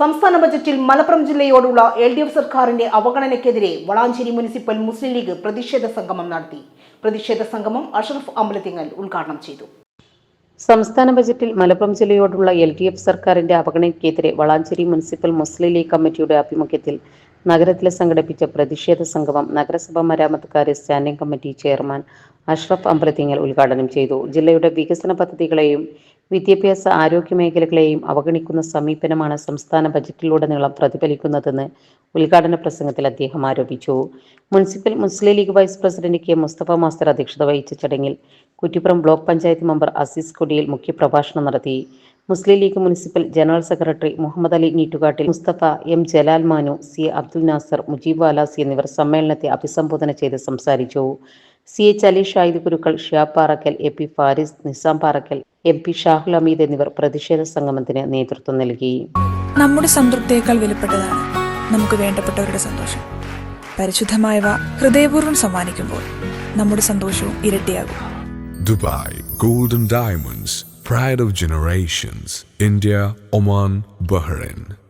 സംസ്ഥാന ബജറ്റിൽ മലപ്പുറം ജില്ലയോടുള്ള എൽ ഡി എഫ് സർക്കാരിന്റെ അവഗണനയ്ക്കെതിരെ വളാഞ്ചേരി മുനിസിപ്പൽ മുസ്ലിം ലീഗ് പ്രതിഷേധ സംഗമം നടത്തി. പ്രതിഷേധ സംഗമം അഷറഫ് അമ്പലത്തിങ്ങൽ ഉദ്ഘാടനം ചെയ്തു. സംസ്ഥാന ബജറ്റിൽ മലപ്പുറം ജില്ലയോടുള്ള എൽ ഡി എഫ് സർക്കാരിന്റെ അവഗണനയ്ക്കെതിരെ വളാഞ്ചേരി മുനിസിപ്പൽ മുസ്ലിം ലീഗ് കമ്മിറ്റിയുടെ ആഭിമുഖ്യത്തിൽ നഗരത്തിൽ സംഘടിപ്പിച്ച പ്രതിഷേധ സംഗമം നഗരസഭാ മരാമത്ത് കാര്യ standing committee chairman Ashraf Ambalathingal ഉദ്ഘാടനം ചെയ്തു. ജില്ലയുടെ വികസന പദ്ധതികളെയും വിദ്യാഭ്യാസ ആരോഗ്യ മേഖലകളെയും അവഗണിക്കുന്ന സമീപനമാണ് സംസ്ഥാന ബജറ്റിലുടനീളം പ്രതിഫലിക്കുന്നതെന്ന് ഉദ്ഘാടന പ്രസംഗത്തിൽ അദ്ദേഹം ആരോപിച്ചു. Municipal Muslim League vice president K Mustafa master അധ്യക്ഷത വഹിച്ച ചടങ്ങിൽ കുറ്റിപ്പുറം ബ്ലോക്ക് പഞ്ചായത്ത് മെമ്പർ അസീസ് കൊടിയിൽ മുഖ്യപ്രഭാഷണം നടത്തി. Muslim League municipal general secretary Muhammad Ali Neettukattil Mustafa M Jalal Manu C Abdul Nasser Mujeeb Valasi എന്നിവർ സമ്മേളനത്തെ അഭിസംബോധന ചെയ്ത് സംസാരിച്ചു. C H Ali Shahid Kurukkal Shiyab Parakkal A P Faris Nisam Parakkal M P Shahul Hameed എന്നിവർ പ്രതിഷേധ സംഗമത്തിന് നേതൃത്വം നൽകി. നമ്മുടെ സംതൃപ്തിയേക്കാൾ വിലപ്പെട്ടതാണ് നമുക്ക് വേണ്ടപ്പെട്ടവരുടെ സന്തോഷം. പരിശുദ്ധമായവ ഹൃദയപൂർവം സമ്മാനിക്കുമ്പോൾ നമ്മുടെ സന്തോഷവും ഇരട്ടിയാകും. Dubai golden diamonds pride of generations India Oman Bahrain.